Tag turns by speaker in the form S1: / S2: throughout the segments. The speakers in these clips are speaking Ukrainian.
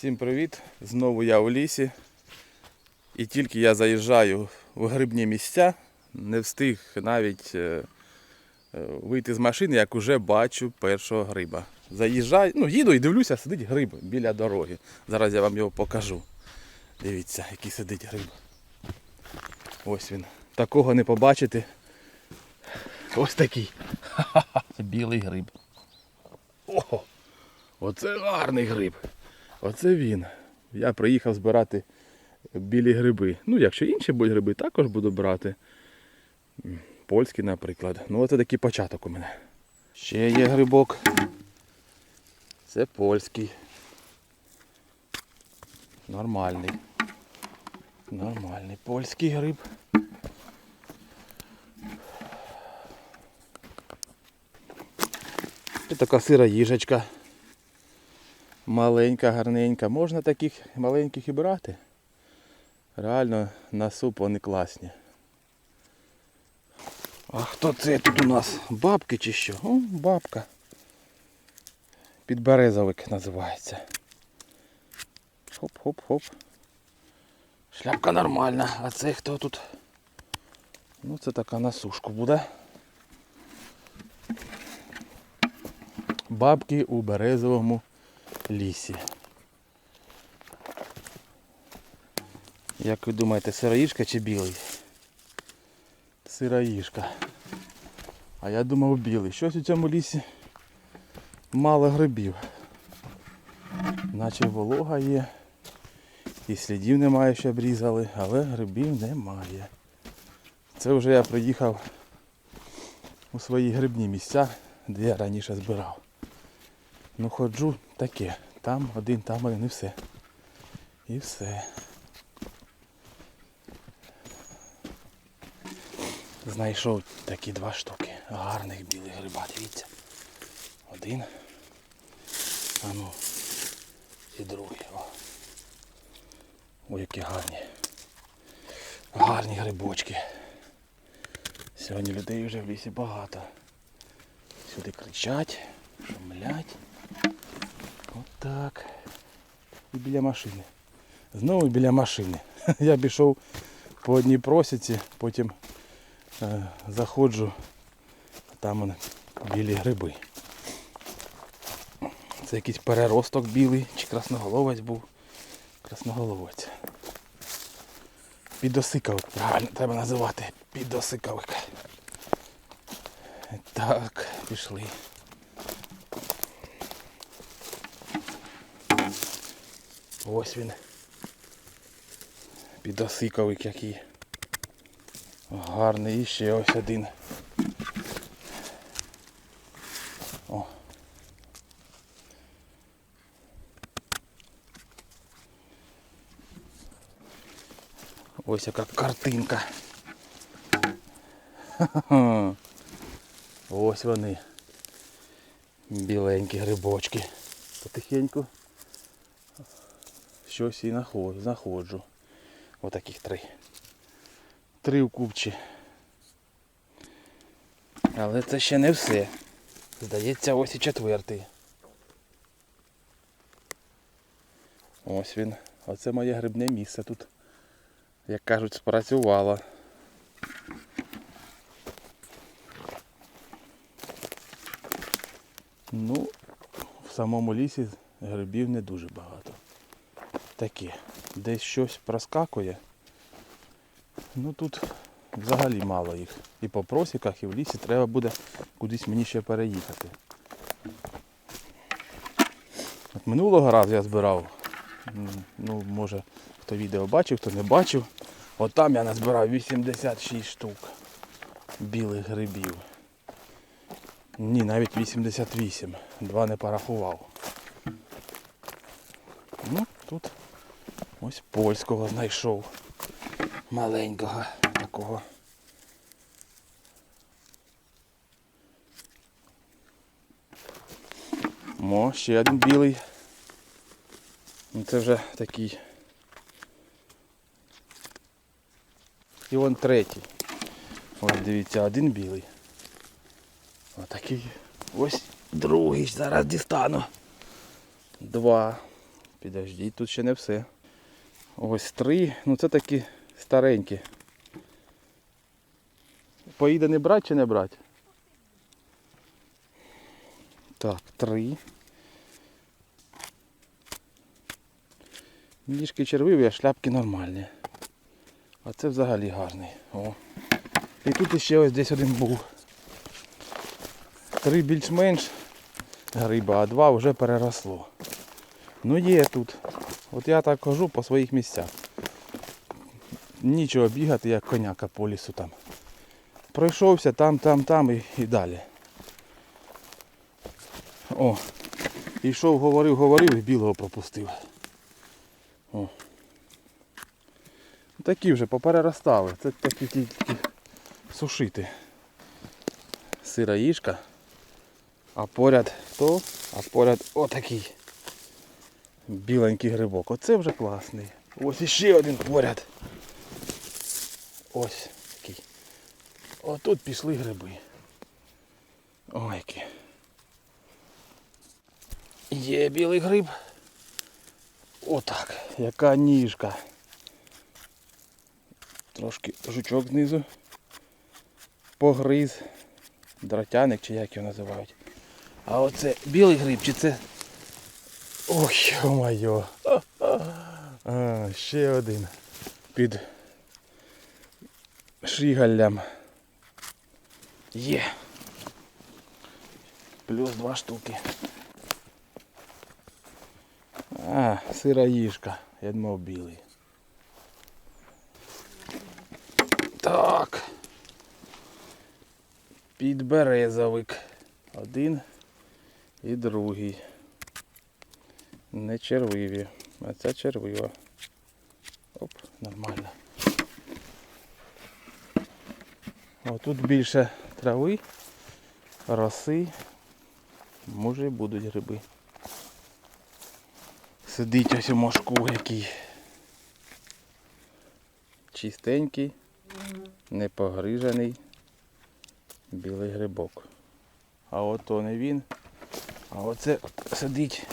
S1: Всім привіт! Знову я у лісі. І тільки я заїжджаю в грибні місця, не встиг навіть е, е, вийти з машини, як уже бачу першого гриба. Заїжджаю, ну їду і дивлюся, сидить гриб біля дороги. Зараз я вам його покажу. Дивіться, який сидить гриб. Ось він. Такого не побачити. Ось такий. Ха-ха-ха, білий гриб. Ого! Оце гарний гриб. Оце він. Я приїхав збирати білі гриби. Ну, якщо інші будуть гриби, також буду брати. Польські, наприклад. Ну, оце такий початок у мене. Ще є грибок. Це польський. Нормальний. Нормальний польський гриб. І така сира їжачка. Маленька, гарненька. Можна таких маленьких і брати. Реально на суп вони класні. А хто це тут у нас? Бабки чи що? О, бабка. Підберезовик називається. Хоп-хоп-хоп. Шляпка нормальна. А це хто тут? Ну це така на сушку буде. Бабки у березовому лісі. Як ви думаєте, сироїжка чи білий? Сироїжка. А я думав білий. Щось у цьому лісі мало грибів. Наче волога є. І слідів немає, що обрізали, але грибів немає. Це вже я приїхав у свої грибні місця, де я раніше збирав. Ну ходжу таке. Там один, там один і все. І все. Знайшов такі два штуки. Гарних білих гриба, дивіться. Один. А ну. І другий. О. Ой, які гарні. Гарні грибочки. Сьогодні людей вже в лісі багато. Сюди кричать, шумлять. Отак. І біля машини. Знову біля машини. Я пішов по одній просіці, потім е, заходжу, там білі гриби. Це якийсь переросток білий, чи красноголовець був. Красноголовець. Підосикавик, правильно треба називати. Підосикавик. Так, пішли. Ось він. Підосиковик який. Гарний і ще ось один. О. Ось яка картинка. Ха-ха-ха. Ось вони. Біленькі грибочки. Потихеньку щось і наход- знаходжу. Отаких три. Три в купчі. Але це ще не все. Здається, ось і четвертий. Ось він. Оце моє грибне місце тут. Як кажуть, спрацювало. Ну, в самому лісі грибів не дуже багато. Таке. Десь щось проскакує. Ну тут взагалі мало їх. І по просіках, і в лісі треба буде кудись мені ще переїхати. От минулого разу я збирав. Ну, може, хто відео бачив, хто не бачив. От там я назбирав 86 штук білих грибів. Ні, навіть 88. Два не порахував. Ну, тут ось польського знайшов. Маленького такого. О, ще один білий. Ну, Це вже такий. І вон третій. Ось дивіться, один білий. Отакий. Ось другий зараз дістану. Два. Підождіть, тут ще не все. Ось три. Ну це такі старенькі. Поїде не брати чи не брати? Так, три. Ніжки червиві, а шляпки нормальні. А це взагалі гарний. О. І тут іще ось десь один був. Три більш-менш гриба, а два вже переросло. Ну є тут. От я так хожу по своїх місцях. Нічого бігати, як коняка по лісу там. Пройшовся там, там, там і, і далі. О, йшов, говорив, говорив і білого пропустив. О. Такі вже попереростали. Це такі тільки сушити. Сироїшка. А поряд то, а поряд отакий біленький грибок. Оце вже класний. Ось іще один поряд. Ось такий. Отут пішли гриби. Ой, які. Є білий гриб. Отак. Яка ніжка. Трошки жучок знизу. Погриз. Дротяник чи як його називають. А оце білий гриб чи це. Ой, йо-моє. А, ще один. Під шигаллям. Є. Плюс два штуки. А, сироїжка. Я думав білий. Так. Підберезовик. Один і другий. Не червиві. А це червива. Оп, нормально. Отут більше трави, роси. Може і будуть гриби. Сидить ось у мошку який. Чистенький, не погрижений білий грибок. А ото не він. А оце сидить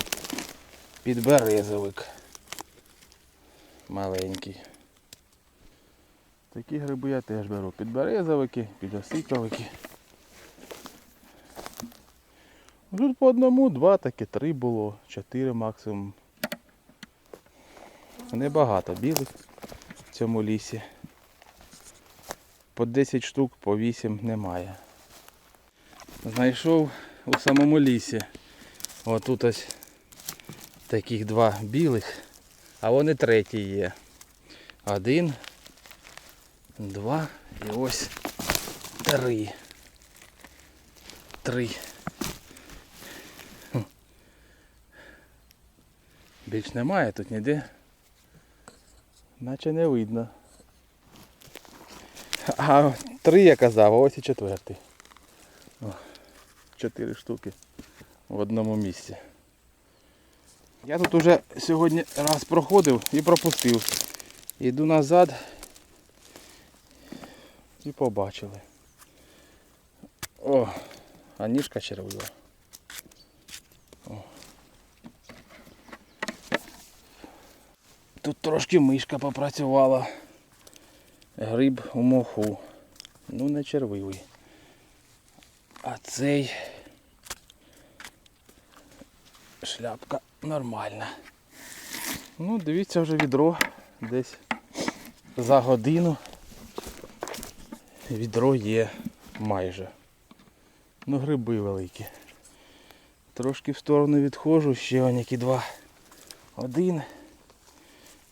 S1: підберезовик. Маленький. Такі гриби я теж беру. Підберезовики, підосиковики. Тут по одному, два, таки три було, чотири максимум. Небагато білих в цьому лісі. По 10 штук, по 8 немає. Знайшов у самому лісі. Отут ось таких два білих, а вони треті є. Один, два і ось три. Три. Більш немає тут ніде. Наче не видно. А три я казав, а ось і четвертий. О, чотири штуки в одному місці. Я тут уже сьогодні раз проходив і пропустив. Іду назад і побачили. О, а ніжка червива. Тут трошки мишка попрацювала. Гриб у моху. Ну не червивий. А цей шляпка нормальна. Ну, дивіться вже відро десь за годину. Відро є майже. Ну, гриби великі. Трошки в сторону відходжу, ще он які два. Один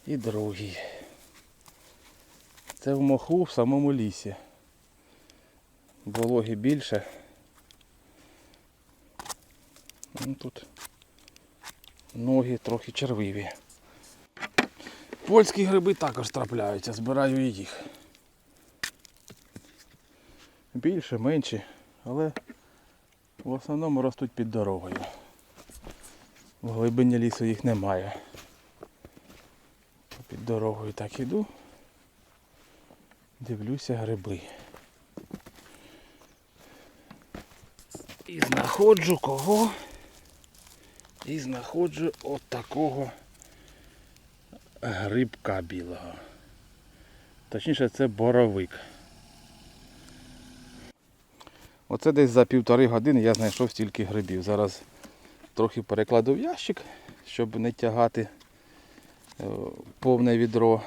S1: і другий. Це в моху в самому лісі. Вологи більше. Ну, тут ноги трохи червиві. Польські гриби також трапляються, збираю і їх. Більше, менші, але в основному ростуть під дорогою. В глибині лісу їх немає. Під дорогою так іду. Дивлюся гриби. І знаходжу кого? І знаходжу от такого грибка білого. Точніше, це боровик. Оце десь за півтори години я знайшов стільки грибів. Зараз трохи перекладу в ящик, щоб не тягати е, повне відро.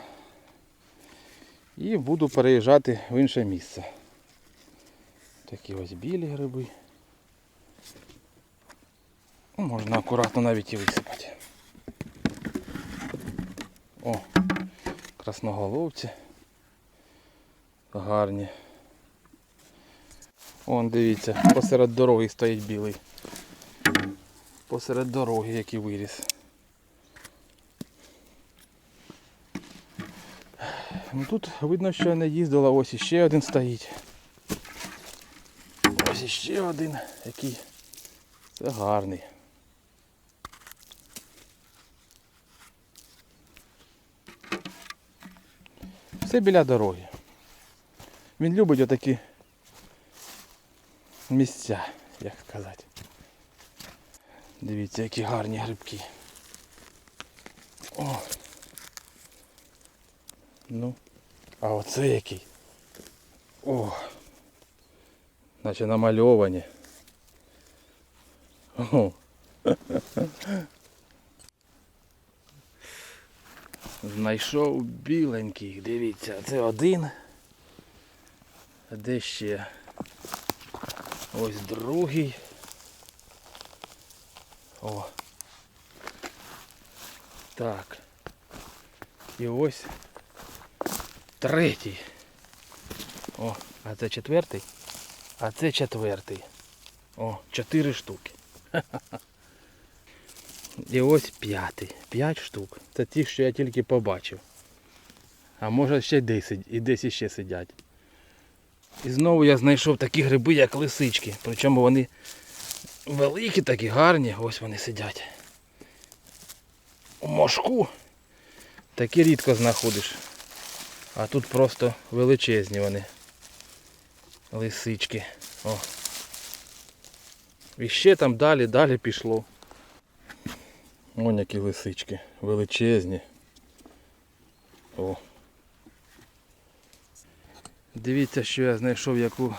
S1: І буду переїжджати в інше місце. Такі ось білі гриби. Ну, Можна акуратно навіть і висипати. О, красноголовці. Гарні. Вон, дивіться, посеред дороги стоїть білий. Посеред дороги, який виріс. Ну тут видно, що не їздила, ось іще один стоїть. Ось іще один, який. Це гарний. Все біля дороги. Він любить отакі місця, як сказати. Дивіться, які гарні грибки. О. Ну, а оце який. О. Наче намальовані. О. Знайшов біленький, дивіться, це один. А де ще? Ось другий. О. Так. І ось третій. О, а це четвертий? А це четвертий. О, чотири штуки. І ось п'ятий. П'ять штук. Це ті, що я тільки побачив. А може ще десь і десь іще сидять. І знову я знайшов такі гриби, як лисички. Причому вони великі, такі гарні. Ось вони сидять. У мошку такі рідко знаходиш. А тут просто величезні вони. Лисички. О. І ще там далі, далі пішло. Вон які лисички. Величезні. О. Дивіться, що я знайшов яку,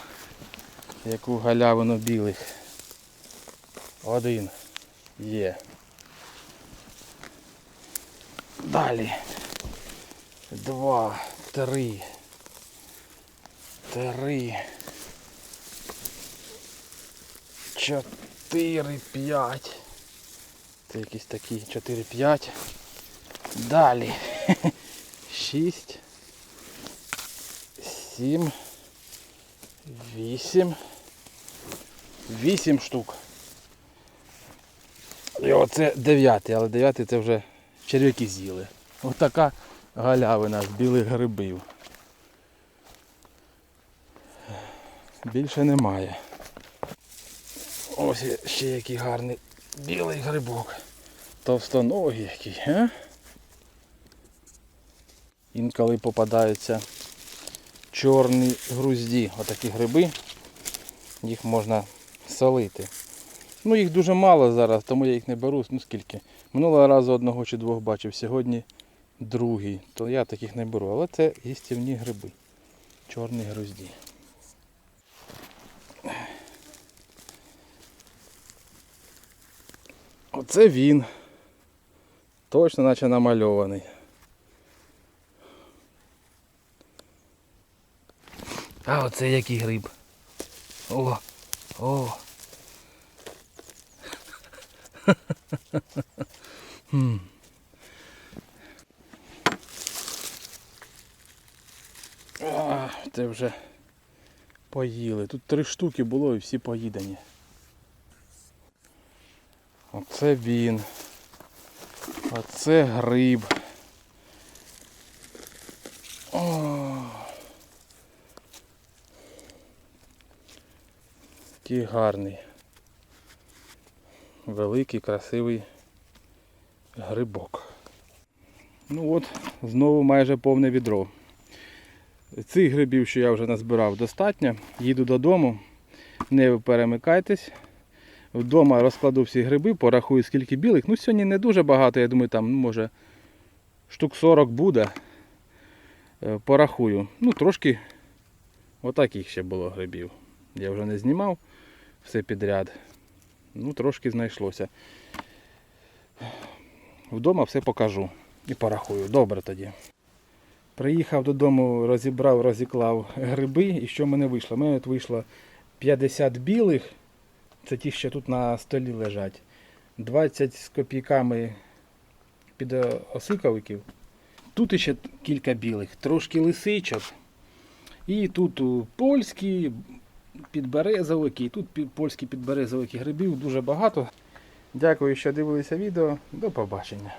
S1: яку галявину білих. Один є. Далі. Два, три. Три. Чотири, п'ять. Це якісь такі 4-5. Далі. Шість. Сім. Вісім. Вісім штук. І оце дев'ятий, але дев'ятий це вже черв'яки з'їли. Отака галявина з білих грибів. Більше немає. Ось ще який гарний білий грибок. Товстоногий який, а? Інколи попадаються чорні грузді, отакі гриби. Їх можна солити. Ну їх дуже мало зараз, тому я їх не беру. Ну скільки? Минулого разу одного чи двох бачив, сьогодні другий. То я таких не беру. Але це їстівні гриби. Чорні грузді. Оце він. Точно наче намальований. А оце який гриб. О! О! Хм. А, це вже поїли. Тут три штуки було і всі поїдені. Оце він. Оце гриб. О. Який гарний. Великий, красивий грибок. Ну от, знову майже повне відро. Цих грибів, що я вже назбирав, достатньо. Їду додому. Не перемикайтесь. Вдома розкладу всі гриби, порахую скільки білих. Ну сьогодні не дуже багато, я думаю, там ну, може
S2: штук 40 буде. Е, Порахую. Ну, трошки отаких ще було грибів. Я вже не знімав все підряд. Ну, трошки знайшлося. Вдома все покажу і порахую. Добре тоді. Приїхав додому, розібрав, розіклав гриби. І що в мене вийшло? У мене от вийшло 50 білих. Це ті, що тут на столі лежать. 20 з копійками під е, осиковиків. Тут ще кілька білих, трошки лисичок. І тут польські підберезовики, тут польські підберезовики грибів дуже багато. Дякую, що дивилися відео. До побачення.